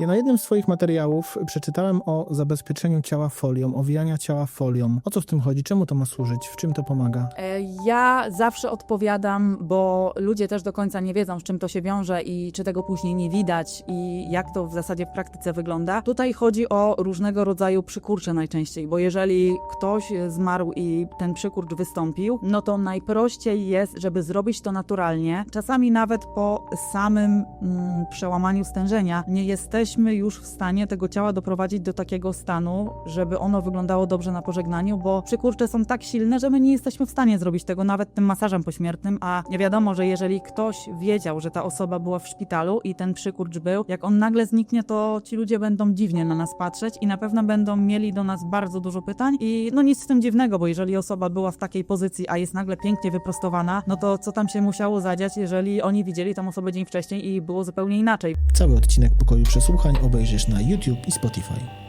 Ja na jednym z swoich materiałów przeczytałem o zabezpieczeniu ciała folią, owijania ciała folią. O co w tym chodzi? Czemu to ma służyć? W czym to pomaga? E, Ja zawsze odpowiadam, bo ludzie też do końca nie wiedzą, z czym to się wiąże i czy tego później nie widać i jak to w zasadzie w praktyce wygląda. Tutaj chodzi o różnego rodzaju przykurcze najczęściej, bo jeżeli ktoś zmarł i ten przykurcz wystąpił, no to najprościej jest, żeby zrobić to naturalnie. Czasami nawet po samym mm, przełamaniu stężenia nie jesteśmy już w stanie tego ciała doprowadzić do takiego stanu, żeby ono wyglądało dobrze na pożegnaniu, bo przykurcze są tak silne, że my nie jesteśmy w stanie zrobić tego nawet tym masażem pośmiertnym, a nie wiadomo, że jeżeli ktoś wiedział, że ta osoba była w szpitalu i ten przykurcz był, jak on nagle zniknie, to ci ludzie będą dziwnie na nas patrzeć i na pewno będą mieli do nas bardzo dużo pytań i no nic z tym dziwnego, bo jeżeli osoba była w takiej pozycji, a jest nagle pięknie wyprostowana, no to co tam się musiało zadziać, jeżeli oni widzieli tą osobę dzień wcześniej i było zupełnie inaczej. Cały odcinek Pokoju Przesłuchań obejrzysz na YouTube i Spotify.